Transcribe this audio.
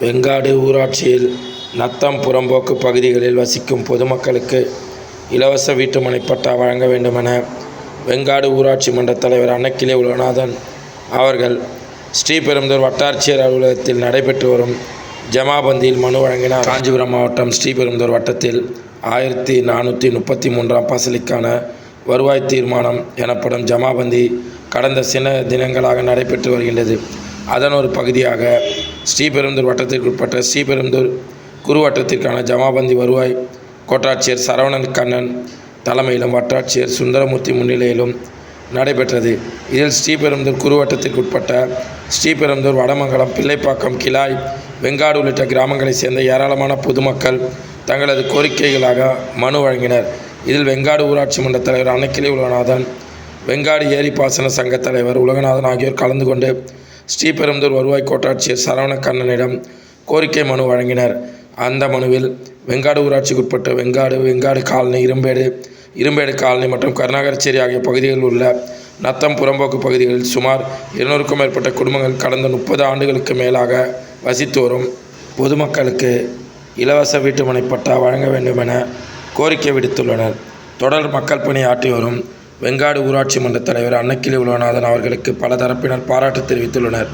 வெங்காடு ஊராட்சியில் நத்தம் புறம்போக்கு பகுதிகளில் வசிக்கும் பொதுமக்களுக்கு இலவச வீட்டுமனை பட்டா வழங்க வேண்டுமென வெங்காடு ஊராட்சி மன்ற தலைவர் அன்னக்கிளே உலகநாதன் அவர்கள் ஸ்ரீபெரும்புதூர் வட்டாட்சியர் அலுவலகத்தில் நடைபெற்று வரும் ஜமாபந்தியில் மனு வழங்கினார். காஞ்சிபுரம் மாவட்டம் ஸ்ரீபெரும்புதூர் வட்டத்தில் ஆயிரத்தி நானூற்றி முப்பத்தி மூன்றாம் பசலிக்கான வருவாய் தீர்மானம் எனப்படும் ஜமாபந்தி கடந்த சில தினங்களாக நடைபெற்று வருகின்றது. அதன் ஒரு பகுதியாக ஸ்ரீபெரும்புதூர் வட்டத்திற்குட்பட்ட ஸ்ரீபெரும்புதூர் குருவட்டத்திற்கான ஜமாபந்தி வருவாய் கோட்டாட்சியர் சரவணன் கண்ணன் தலைமையிலும் வட்டாட்சியர் சுந்தரமூர்த்தி முன்னிலையிலும் நடைபெற்றது. இதில் ஸ்ரீபெரும்புதூர் குறுவட்டத்திற்குட்பட்ட ஸ்ரீபெரும்புதூர் வடமங்கலம் பிள்ளைப்பாக்கம் கிளாய் வெங்காடு உள்ளிட்ட கிராமங்களைச் சேர்ந்த ஏராளமான பொதுமக்கள் தங்களது கோரிக்கைகளாக மனு வழங்கினர். இதில் வெங்காடு ஊராட்சி மன்ற தலைவர் அன்னக்கிளி உலகநாதன் வெங்காடு ஏரி பாசன சங்க தலைவர் உலகநாதன் ஆகியோர் கலந்து கொண்டு ஸ்ரீபெரும்புதூர் வருவாய் கோட்டாட்சியர் சரவணக்கண்ணனிடம் கோரிக்கை மனு வழங்கினர். அந்த மனுவில் வெங்காடு ஊராட்சிக்குட்பட்ட வெங்காடு வெங்காடு காலனி இரும்பேடு இரும்பேடு காலனி மற்றும் கருணாகரச்சேரி ஆகிய பகுதிகளில் உள்ள நத்தம் புறம்போக்கு பகுதிகளில் சுமார் இருநூறுக்கும் மேற்பட்ட குடும்பங்கள் கடந்த முப்பது ஆண்டுகளுக்கு மேலாக வசித்து வரும் பொதுமக்களுக்கு இலவச வீட்டுமனை பட்டா வழங்க வேண்டும் என கோரிக்கை விடுத்துள்ளனர். தொடர் மக்கள் பணி ஆற்றி வரும் வெங்காடு ஊராட்சி மன்ற தலைவர் அன்னக்கிளி உலகநாதன் அவர்களுக்கு பல தரப்பினர் பாராட்டு தெரிவித்துள்ளனர்.